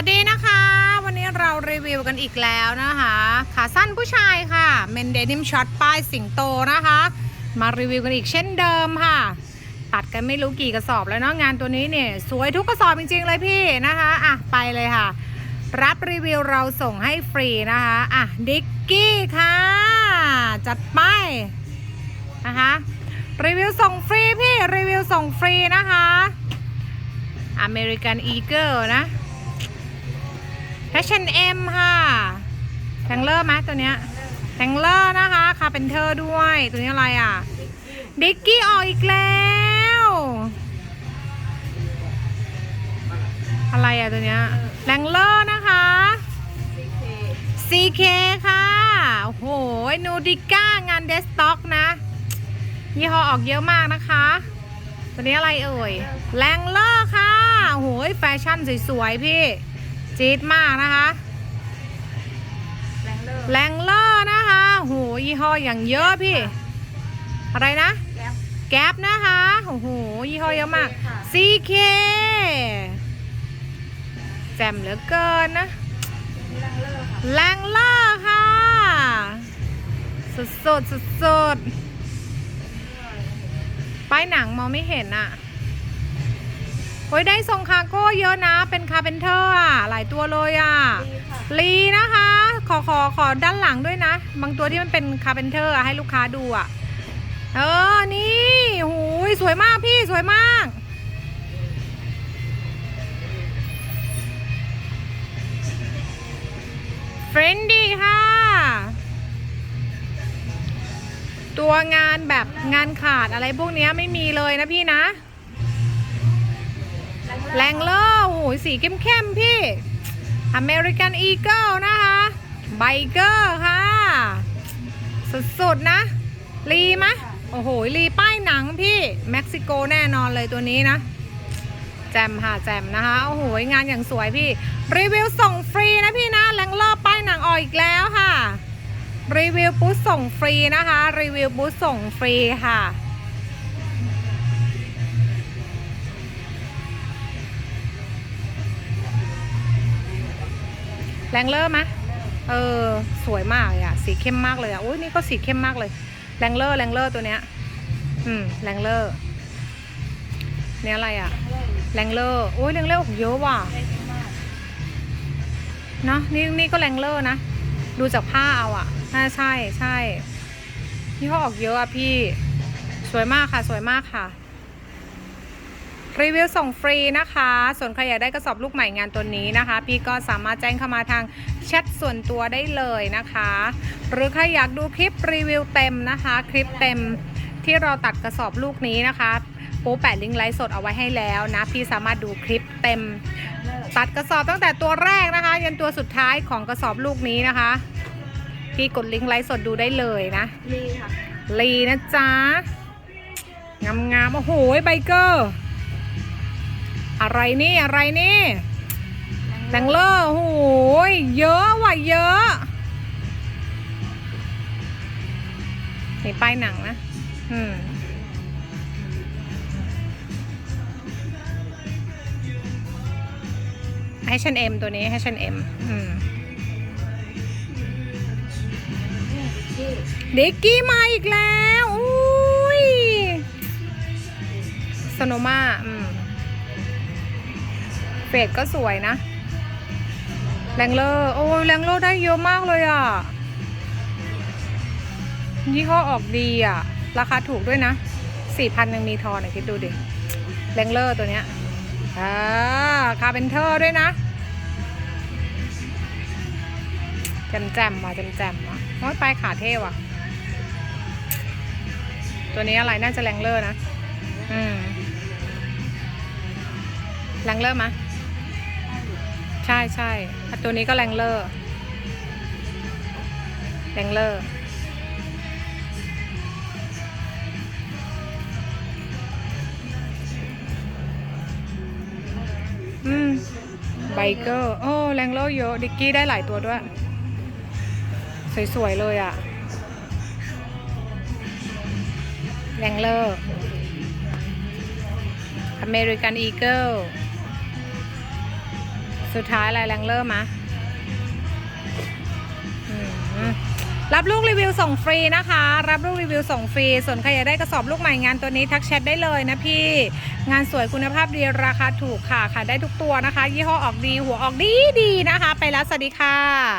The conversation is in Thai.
วัสดีนะคะ วันนี้เรารีวิวกันอีกแล้วนะคะ ขาสั้นผู้ชายค่ะเมนเดนิมช็อตป้ายสิงโตนะคะ มารีวิวกันอีกเช่นเดิมค่ะ ตัดกันไม่รู้กี่กระสอบแล้วเนาะงานตัวนี้เนี่ยสวยทุกกระสอบจริงๆเลยพี่นะคะอะไปเลยค่ะ รับรีวิวเราส่งให้ฟรีนะคะอะดิกกี้ค่ะ จัดไปนะคะรีวิวส่งฟรีพี่รีวิวส่งฟรีนะคะอเมริกันอีเกิลนะ H&M ค่ะแทงเลอร์ไหมตัวเนี้ยแทงเลอร์นะคะคาเป็นเทอด้วย ตัวนี้อะไรอะดิกกี้ออกอีกแล้ว อะไรอะตัวเนี้ยแรงเลอร์นะคะ CK ค่ะ โอ้โห นูดิก้างานเดสต็อกนะ ยี่ห้อออกเยอะมากนะคะ ตัวนี้อะไรเอ่ย แรงเลอร์ค่ะ โอ้โห แฟชั่นสวยๆพี่ จี๊ดมากนะคะแรงเลอร์นะคะโหยี่ห้ออย่างเยอะพี่ อะไรนะ แก๊ปนะคะโอ้โหยี่ห้อเยอะมาก CK แจ่มเหลือเกินนะแรงเลอร์ค่ะ สุดสุดสุดสุดๆป้ายหนังมองไม่เห็นอะ โอ้ยได้ทรงคาร์โก้เยอะนะ เป็นคาร์เพนเทอร์อะหลายตัวเลยอะลีนะคะ ขอขอขอด้านหลังด้วยนะ บางตัวที่มันเป็นคาร์เพนเทอร์อะให้ลูกค้าดูอะเออ นี่หูยสวยมากพี่สวยมาก เฟรนดี้ค่ะ ตัวงานแบบงานขาดอะไรพวกเนี้ยไม่มีเลยนะพี่นะ แรงเลอร์โอ้โหสีเข้มๆพี่อเมริกันอีเกิลนะคะไบเกอร์ค่ะ สุดๆนะลีมะโอ้โหลีป้ายหนังพี่เม็กซิโกแน่นอนเลยตัวนี้นะ แจมค่ะแจมนะคะโอ้โหงานอย่างสวยพี่ รีวิวส่งฟรีนะพี่นะแรงเลอร์ป้ายหนังออกอีกแล้วค่ะ รีวิวบูธส่งฟรีนะคะ รีวิวบูธส่งฟรีค่ะ แรงเลอร์ไหมเออ สวยมากเลยอะสีเข้มมากเลยอะอุ้ยนี่ก็สีเข้มมากเลย แรงเลอร์แรงเลอร์ตัวเนี้ย อืมแรงเลอร์เนี่ยอะไรอะแรงเลอร์โอ้ยแรงเลอร์เยอะว่ะเนาะนี่นี่ก็แรงเลอร์นะ ดูจากผ้าเอาอะน่าใช่ใช่นี่เขาออกเยอะอะพี่ สวยมากค่ะ สวยมากค่ะ รีวิวส่งฟรีนะคะ ส่วนใครอยากได้กระสอบลูกใหม่งานตัวนี้นะคะ พี่ก็สามารถแจ้งเข้ามาทางแชทส่วนตัวได้เลยนะคะ หรือใครอยากดูคลิปรีวิวเต็มนะคะ คลิปเต็มที่เราตัดกระสอบลูกนี้นะคะปูแปะลิงก์ไลฟ์สดเอาไว้ให้แล้วนะ พี่สามารถดูคลิปเต็ม ตัดกระสอบตั้งแต่ตัวแรกนะคะ ยันตัวสุดท้ายของกระสอบลูกนี้นะคะ พี่กดลิงก์ไลฟ์สดดูได้เลยนะลีค่ะลีนะจ๊ะงามๆโอ้โหไบเกอร์ อะไรนี่อะไรนี่แรงเลอร์โอ้โหเยอะว่ะเยอะนี่ป้ายหนังนะ อืม H&M ตัวนี้ H&M อืมเด็กกี้มาอีกแล้ว อุ้ยสโนมาอืม เฟดก็สวยนะแรงเลอร์โอ้ยแรงเลอร์ได้เยอะมากเลยอะยี่ห้อออกดีอะ ราคาถูกด้วยนะสี่พันยังมีทอนอะคิดดูดิแรงเลอร์ตัวเนี้ยอ่าคาร์เพนเทอร์ด้วยนะแจมแจมว่ะแจมแจมว่ะโอ้ยปลายขาเท่ว่ะ ตัวนี้อะไรน่าจะแรงเลอร์นะ อืมแรงเลอร์มะ ใช่ใช่ตัวนี้ก็แรงเลอร์แรงเลอร์อืมไบเกอร์โอ้แรงเลอร์เยอะดิกกี้ได้หลายตัวด้วย สวย ๆ เลยอะแรงเลอร์อเมริกันอีเกิล สุดท้ายอะไรแรงเลอร์มะรับลูกรีวิวส่งฟรีนะคะ รับลูกรีวิวส่งฟรี ส่วนใครอยากได้กระสอบลูกใหม่งานตัวนี้ทักแชทได้เลยนะพี่ งานสวยคุณภาพดีราคาถูกค่ะค่ะได้ทุกตัวนะคะ ยี่ห้อออกดีหัวออกดีดีนะคะ ไปแล้วสวัสดีค่ะ